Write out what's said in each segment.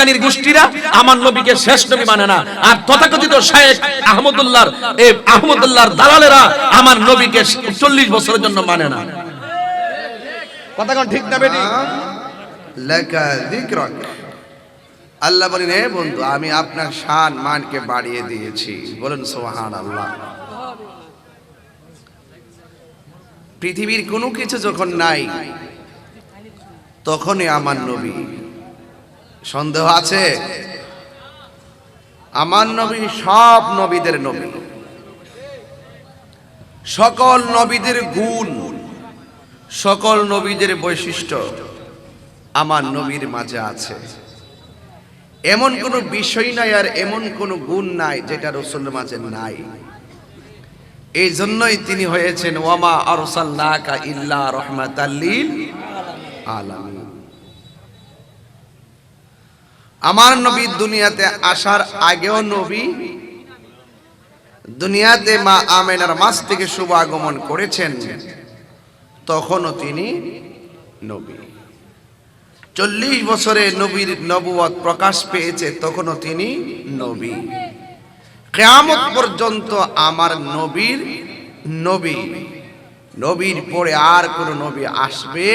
কাদিয়ানির গোষ্ঠীরা আমার নবীকে শেষ নবী মানে না। আর তথাকথিত শেখ আহমদুল্লাহর এই আহমদুল্লাহর দালালেরা আমার নবীকে চল্লিশ বছরের জন্য মানে না। কথা কোন ঠিক না বেটি? যিকরক। আল্লাহ বলেন হে বন্ধু আমি আপনার শান মানকে বাড়িয়ে দিয়েছি। বলুন সোহান আল্লাহ পৃথিবীর কোনো কিছু যখন নাই তখনই আমার নবী সন্দেহ আছে? আমার নবী সব নবীদের নবী। সকল নবীদের গুণ, সকল নবীদের বৈশিষ্ট্য আমার নবীর মাঝে আছে। এমন কোনো বিষয় নাই আর এমন কোনো গুণ নাই যেটা রসুলের মাঝে নাই। এই জন্যই তিনি হয়েছেন ওয়ামা আরসাল্লাকা ইল্লা রহমাতাল্লিল আলামিন। আমার নবী দুনিয়াতে আসার আগেও নবী দুনিয়াতে মা আমেনার মাস থেকে শুভ আগমন করেছেন, তখনও তিনি নবী। চল্লিশ বছরে নবীর নবুয়ত প্রকাশ পেয়েছে, তখনও তিনি নবী। কেয়ামত পর্যন্ত আমার নবীর নবী। নবীর পরে আর কোন নবী আসবে?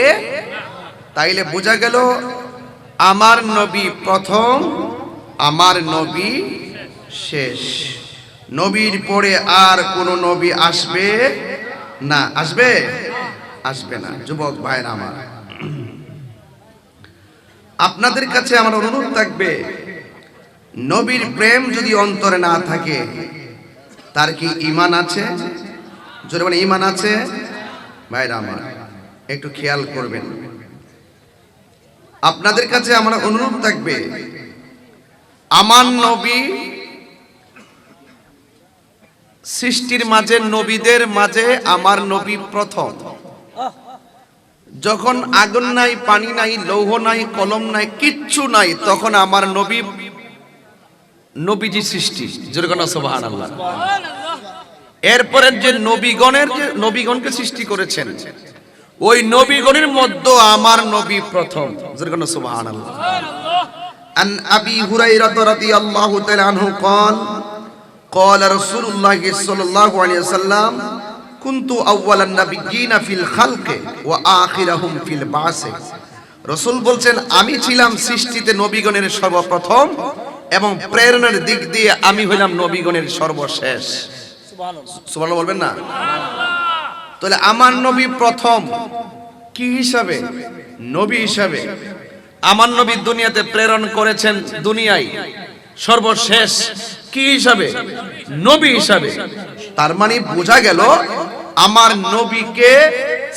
তাইলে বোঝা গেল আমার নবী প্রথম, আমার নবী শেষ। নবীর পরে আর কোন নবী আসবে না। আসবে? আসবে না। যুবক ভাইরা আমার। আপনাদের কাছে আমার অনুরোধ থাকবে, নবীর প্রেম যদি অন্তরে না থাকে, তার কি ইমান আছে? জোরে মানে ইমান আছে? ভাইরা আমার, একটু খেয়াল করবেন। আপনাদের কাছে আমার অনুরোধ থাকবে। আমার নবী সৃষ্টির মাঝে, নবীদের মাঝে আমার নবী প্রথম। যখন আগুন নাই, পানি নাই, লৌহ নাই, কলম নাই, কিচ্ছু নাই, তখন আমার নবী নবীজি সৃষ্টি। যেরকম সোবাহান আল্লাহ এরপরে যে নবীগণের যে নবীগণকে সৃষ্টি করেছেন ওই নবীগণের মধ্যে আমার নবী প্রথম যেরকম সোবাহান আল্লাহ عن أبي هريرة رضي الله تعالى عنه قال قال رسول الله صلى الله عليه وسلم كنت أول النبيين في الخلق وآخرهم في البعث রসুল বলছেন আমি ছিলাম সৃষ্টিতে নবীগণের সর্বপ্রথম এবং প্রেরণার দিক দিয়ে আমি হইলাম নবীগণের সর্বশেষ সুবহানাল্লাহ বলবেন না তাহলে আমার নবী প্রথম কি হিসাবে? নবী হিসাবে। আমার নবী দুনিয়াতে প্রেরণ করেছেন দুনিয়ায়। সর্বশেষ কি হিসাবে? নবী হিসাবে। তার মানে বোঝা গেল, আমার নবীকে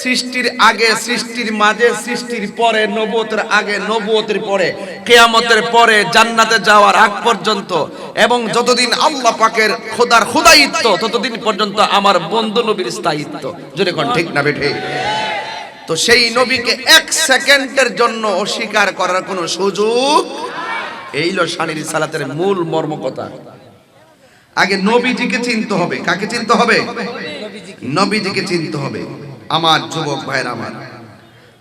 সৃষ্টির আগে, সৃষ্টির মাঝে, সৃষ্টির পরে নবতের আগে নবতের পরে, কেয়ামতের পরে, জান্নাতে যাওয়ার আগ পর্যন্ত এবং যতদিন আল্লাহ পাকের খোদার খোদায়িত্ব, ততদিন পর্যন্ত আমার বন্ধু নবীর স্থায়িত্ব। যদি কোন ঠিক না বেঠে? তো সেই নবীকে এক সেকেন্ডের জন্য অস্বীকার করার কোনো সুযোগ এই লো শানির সালাতের মূল মর্ম কথা। আগে নবীজিকে চিনতে হবে। কাকে চিনতে হবে? নবীজিকে চিনতে হবে। আমার যুবক ভাইয়ের আমার।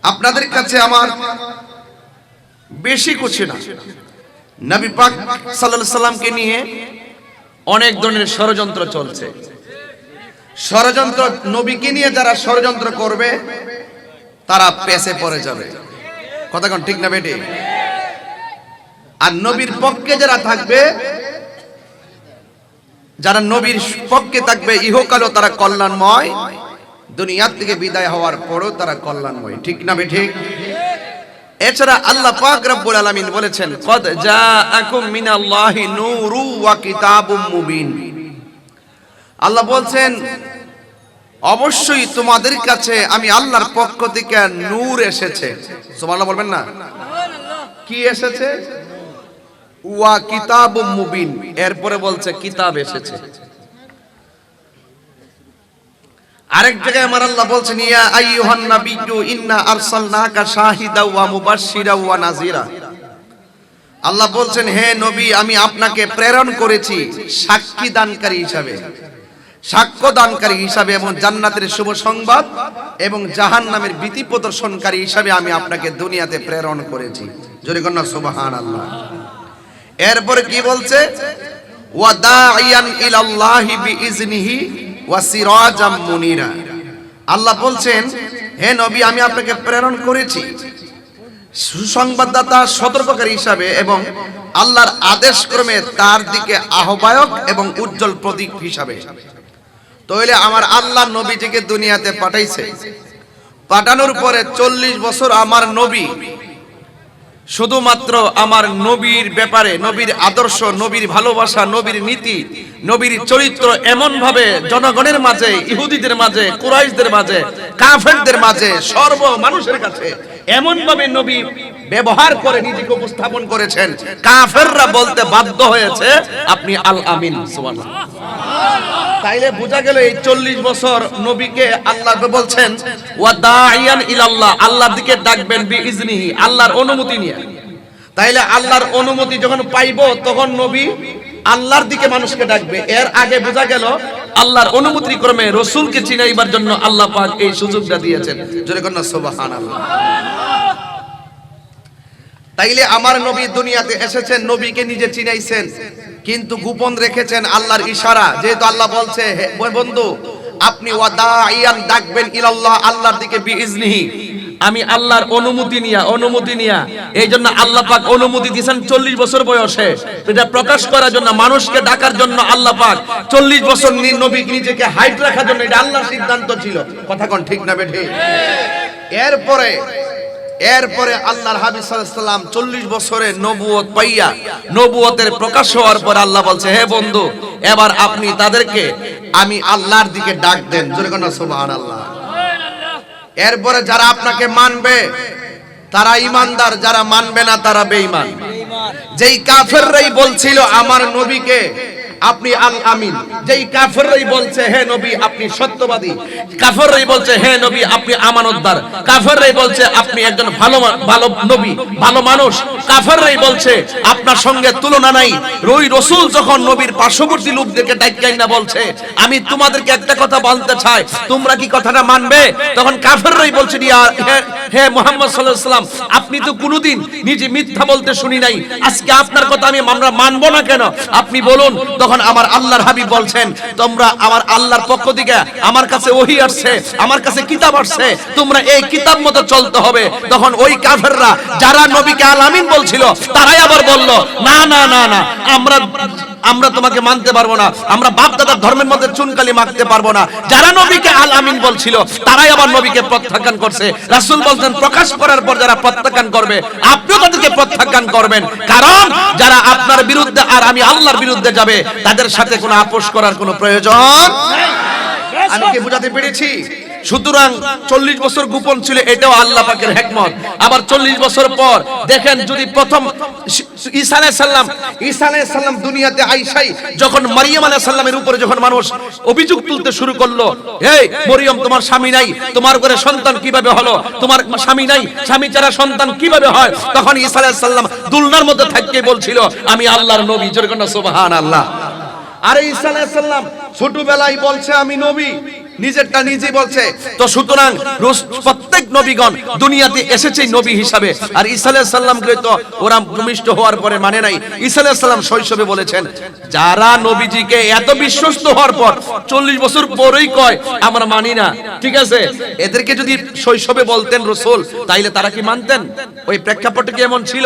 আপনাদের কাছে আমার বেশি কিছু না। নবী পাক সাল্লাল্লাহু সাল্লামকে নিয়ে অনেক ধরনের ষড়যন্ত্র চলছে। ষড়যন্ত্র নবীকে নিয়ে যারা ষড়যন্ত্র করবে, তারা পেছে পড়ে যাবে। কথা কোন ঠিক না বেটি? আর নবীর পক্ষে যারা থাকবে, যারা নবীর পক্ষে থাকবে, ইহকালও তারা কল্যাণময়। দুনিয়ার থেকে বিদায় হওয়ার পরও তারা কল্যাণময়। ঠিক না ঠিক এছাড়া আল্লাহ পাক রব্বুল আলামিন বলেছেন, কদ জাআকুম মিনাল্লাহি নূরু ওয়া কিতাবুম মুবিন। আল্লাহ বলছেন, অবশ্যই তোমাদের কাছে আমি আল্লাহর পক্ষ থেকে নূর এসেছে। সুবহানাল্লাহ বলবেন না? কি এসেছে? ওয়া কিতাব মুবিন। এরপরে বলছে, কিতাব এসেছে। আরেক জায়গায় আমার আল্লাহ বলছেন, ইয়া আইয়ুহান নাবিয়্যু, ইন্না আরসালনাকা শাহিদা ওয়া মুবাশশিরা ওয়া নাযিরা। আল্লাহ বলছেন, হে নবী, আমি আপনাকে প্রেরণ করেছি সাক্ষী দানকারী হিসাবে। সাক্ষ্য দানকারী হিসাবে এবং জান্নাতের শুভ সংবাদ এবং জাহান নামের ভীতি প্রদর্শনকারী হিসাবে আমি আপনাকে দুনিয়াতে প্রেরণ করেছি। জোরে কন্যা সুবহান আল্লাহ এরপরে কি বলছে? ওয়াদাইয়ান ইলাল্লাহি বিইজনিহি আল্লাহ বলছেন, হে নবী, আমি আপনাকে প্রেরণ করেছি সুসংবাদদাতা, সতর্ককারী হিসাবে এবং আল্লাহর আদেশ ক্রমে তার দিকে আহ্বায়ক এবং উজ্জ্বল প্রতীক হিসাবে। তাহলে আমার আল্লাহ নবীজিকে দুনিয়াতে পাঠাইছে। পাঠানোর পরে চল্লিশ বছর আমার নবী শুধুমাত্র আমার নবীর ব্যাপারে, নবীর আদর্শ, নবীর ভালোবাসা, নবীর নীতি, নবীর চরিত্র এমন ভাবে জনগণের মাঝে, ইহুদিদের মাঝে, কুরাইশদের মাঝে, কাফেরদের মাঝে, সর্ব মানুষের কাছে এমন ভাবে নবী ব্যবহার করে নিজেকে উপস্থাপন করেছেন। কাফেররা বলতে বাধ্য হয়েছে, আপনি আল আমিন তাইলে বোঝা গেল এই চল্লিশ বছর নবীকে আল্লাহ বলছেন, ওয়া দাইয়ান ইলাল্লাহ আল্লাহর দিকে ডাকবেন বি ইজনিহি আল্লাহর অনুমতি নিয়ে। তাইলে আল্লাহর অনুমতি যখন পাইবো, তখন নবী আল্লাহর দিকে মানুষকে ডাকবে। এর আগে বোঝা গেল, আল্লাহর অনুমতি ক্রমে রসুলকে চিনাইবার জন্য আল্লাহ পাক এই সুযোগটা দিয়েছেন। জোরে কন্যা, সুবহানাল্লাহ। তাইলে আমার নবী দুনিয়াতে এসেছেন, নবীকে নিজে চিনাইছেন, কিন্তু গোপন রেখেছেন আল্লাহর ইশারা। যেহেতু আল্লাহ বলছে বন্ধু, আপনি ওয়াদাইয়ান ডাকবেন ইলাল্লাহ আল্লাহর দিকে বিইজনিহি। আমি আল্লাহর অনুমতি নিয়া অনুমতি নিয়া এই জন্য আল্লাহ পাক অনুমতি দিয়েছেন চল্লিশ বছর বয়সে। এটা প্রকাশ করার জন্য, মানুষকে ডাকার জন্য আল্লাহ পাক চল্লিশ বছর নবী নিজেকে হাইট রাখার জন্য এটা আল্লাহর সিদ্ধান্ত ছিল। কথা কোন ঠিক না বেঠে এরপরে এরপরে আল্লাহর হাবিব সাল্লাম চল্লিশ বছরে নবুয়ত পাইয়া নবুয়তের প্রকাশ হওয়ার পর আল্লাহ বলছে, হে বন্ধু, এবার আপনি তাদেরকে আমি আল্লাহর দিকে ডাক দেন। জোরে কোন সুবহানাল্লাহ। এরপরে যারা আপনাকে মানবে, তারা ইমানদার যারা মানবে না তারা বেঈমান। যেই কাফেররাই বলছিল, আমার নবীকে আপনি আল আমিন। যেই কাফেররাই বলছে, হে নবী, আপনি সত্যবাদী। কাফেররাই বলছে, হে নবী, আপনি আমানতদার। কাফেররাই বলছে, আপনি একজন ভালো ভালো নবী, ভালো মানুষ। কাফেররাই বলছে, আপনার সঙ্গে তুলনা নাই। রই রসুল যখন নবীর পার্শ্ববর্তী লোকদেরকে ডাক্তাই না বলছে, আমি তোমাদেরকে একটা কথা বলতে চাই, তোমরা কি কথাটা মানবে? তখন কাফেররাই বলছে হে মোহাম্মদ সাল্লাল্লাহু আলাইহি সাল্লাম আপনি তো কোনোদিন নিজে মিথ্যা বলতে শুনি নাই। আজকে আপনার কথা আমি আমরা মানবো না কেন? আপনি বলুন তখন আমার আল্লাহর হাবিব বলছেন, তোমরা আমার আল্লাহর পক্ষ থেকে আমার কাছে ওহি আসছে, আমার কাছে কিতাব আসছে, তোমরা এই কিতাব মতো চলতে হবে। তখন ওই কাফেররা, যারা নবীকে আল আমিন বলছিল, তারাই আবার বলল, না না না না, আমরা আমরা তোমাকে মানতে পারব না। আমরা বাপ দাদার ধর্মের মধ্যে চুনকালি মাখতে পারব না। যারা নবীকে আল আমিন বলছিল, তারাই আবার নবীকে প্রত্যাখ্যান করছে। রাসূল বলছেন, প্রকাশ করার পর যারা প্রত্যাখ্যান করবে, আপনিও তাদেরকে প্রত্যাখ্যান করবেন। কারণ যারা আপনার বিরুদ্ধে আর আমি আল্লাহর বিরুদ্ধে যাবে, তাদের সাথে কোনো আপোষ করার কোনো প্রয়োজন আমি কি বুঝাতে পেরেছি? সুতরাং চল্লিশ বছর গোপন ছিল, এটাও আল্লাহ পাকের হেকমত। আবার চল্লিশ বছর পর, দেখেন যদি প্রথম ঈসা সালাম ঈসা সালাম দুনিয়াতে আইসাই, যখন মারিয়াম আলাইহিস সালামের উপরে যখন মানুষ অভিযোগ তুলতে শুরু করল এই তোমার স্বামী নাই, তোমার ঘরে সন্তান কীভাবে হলো? তোমার স্বামী নাই, স্বামী ছাড়া সন্তান কীভাবে হয়? তখন ঈসা সালাম দুলনার মধ্যে থাকতে বলছিল, আমি আল্লাহর নবী, জোরে কোন সুবহানাল্লাহ। আরে ঈসা সালাম ছোটবেলায় বলছে, আমি নবী। নিজেরটা নিজে বলছে। তো সুতরাং প্রত্যেক নবীগণ দুনিয়াতে এসেছে নবী হিসাবে। আর ঈসা আলাইহিস তো ওরা ভূমিষ্ঠ হওয়ার পরে মানে নাই। ঈসা আলাইহিস সালাম শৈশবে বলেছেন, যারা নবীজিকে এত বিশ্বস্ত হওয়ার পর চল্লিশ বছর পরেই কয়, আমরা মানি না। ঠিক আছে? এদেরকে যদি শৈশবে বলতেন রসুল তাইলে তারা কি মানতেন? ওই প্রেক্ষাপটে কি এমন ছিল?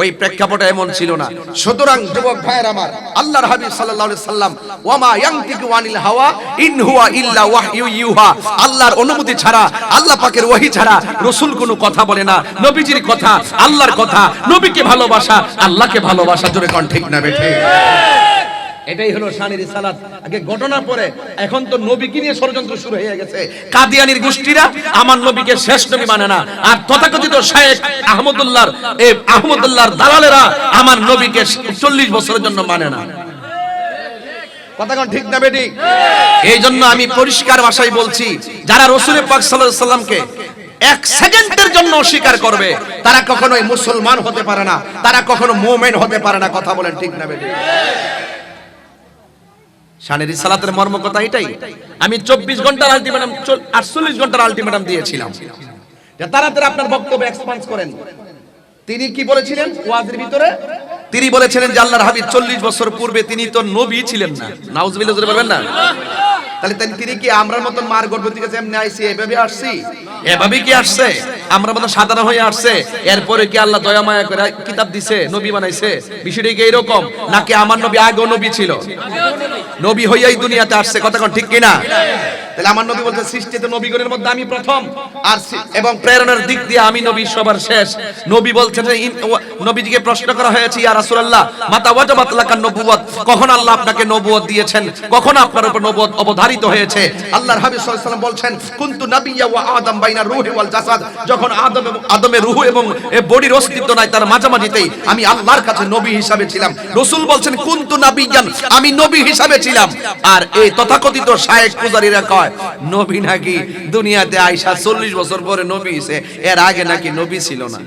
ওই প্রেক্ষাপটে এমন ছিল না। সুতরাং যুবক ভাইয়ের আমার আল্লাহর হাবিব সাল্লাল্লাহু আলাইহি সাল্লাম ওয়ামা ইয়ানতিকু আনিল হাওয়া ইন হুয়া ইল্লা ওয়াহয়ু ইউহা। আল্লাহর অনুমতি ছাড়া আল্লাহ পাকের ওহী ছাড়া রাসূল কোনো কথা বলে না। নবীজির কথা আল্লাহর কথা নবীকে ভালোবাসা আল্লাহকে ভালোবাসা জোরে কোন ঠিক না বেঠে এটাই হলো শানের সালাত আগে ঘটনা পরে, এখন তো নবীকে নিয়ে ষড়যন্ত্র শুরু হয়ে গেছে। কাদিয়ানির গোষ্ঠীরা আমার নবীকে শেষ নবী মানে না। আর তথাকথিত শেখ আহমদুল্লাহর, এই আহমদুল্লাহর দালালেরা আমার নবীকে চল্লিশ বছরের জন্য মানে না। কথা কোন ঠিক না বেটি? এই জন্য আমি পরিষ্কার ভাষায় বলছি, যারা রসুলের পাক সাল্লামকে এক সেকেন্ডের জন্য অস্বীকার করবে, তারা কখনোই মুসলমান হতে পারে না, তারা কখনো মুমিন হতে পারে না। কথা বলেন ঠিক না বেটি? শানের সালাতের মর্ম কথা এটাই। আমি চব্বিশ ঘণ্টার আলটিমেটাম আটচল্লিশ ঘণ্টার আলটিমেটাম দিয়েছিলাম। তাড়াতাড়ি আপনার বক্তব্য এক্সপান্স করেন। তিনি কি বলেছিলেন? ওয়াজের ভিতরে? তিনি বলেছিলেন যে আল্লাহর হাবিব চল্লিশ বছর পূর্বে তিনি তো নবী ছিলেন না। নাউজবিল্লাহ, জোরে বলবেন না? তাহলে তাই তিনি কি আমরার মতন মার গর্ভবতী কাছে এমনি আইসি, এভাবে আসছি? এভাবে কি আসছে? আমরা মতন সাধারণ হয়ে আসছে। এরপরে কি আল্লাহ দয়া মায়া করে কিতাব দিছে, নবী বানাইছে? বিষয়টা কি এরকম নাকি আমার নবী আগে নবী ছিল? নবী হইয়াই দুনিয়াতে আসছে, কথা ঠিক কিনা? তাহলে আমার নবী বলছে, সৃষ্টিতে নবীগণের মধ্যে আমি প্রথম। আর এবং প্রেরণার দিক দিয়ে আমি নবী সবার শেষ। নবী বলছেন যে নবীজিকে প্রশ্ন করা হয়েছে, ইয়া রাসূলুল্লাহ, মাতা ওয়াজাবাত লাকান নবুয়ত কখন আল্লাহ আপনাকে নবুয়ত দিয়েছেন? কখন আপনার উপর নবুয়ত অবধারিত হয়েছে? আল্লাহর হাবিব সাল্লাল্লাহু আলাইহি ওয়াসাল্লাম বলছেন, কুনতু নাবিয়্যা ওয়া আদম বাইনা রূহি ওয়াল জাসাদ। যখন আদম আদমের রূহ এবং এ বডির অস্তিত্ব নাই তার মাঝামাঝিতেই আমি আল্লাহর কাছে নবী হিসাবে ছিলাম। রসুল বলছেন, কুনতু নাবিয়ান, আমি নবী হিসাবে ছিলাম। আর এই তথাকথিত শায়েক পূজারীরা কয় নবী নাকি দুনিয়াতে আইসা চল্লিশ বছর পরে নবী এর আগে নাকি নবী ছিল না?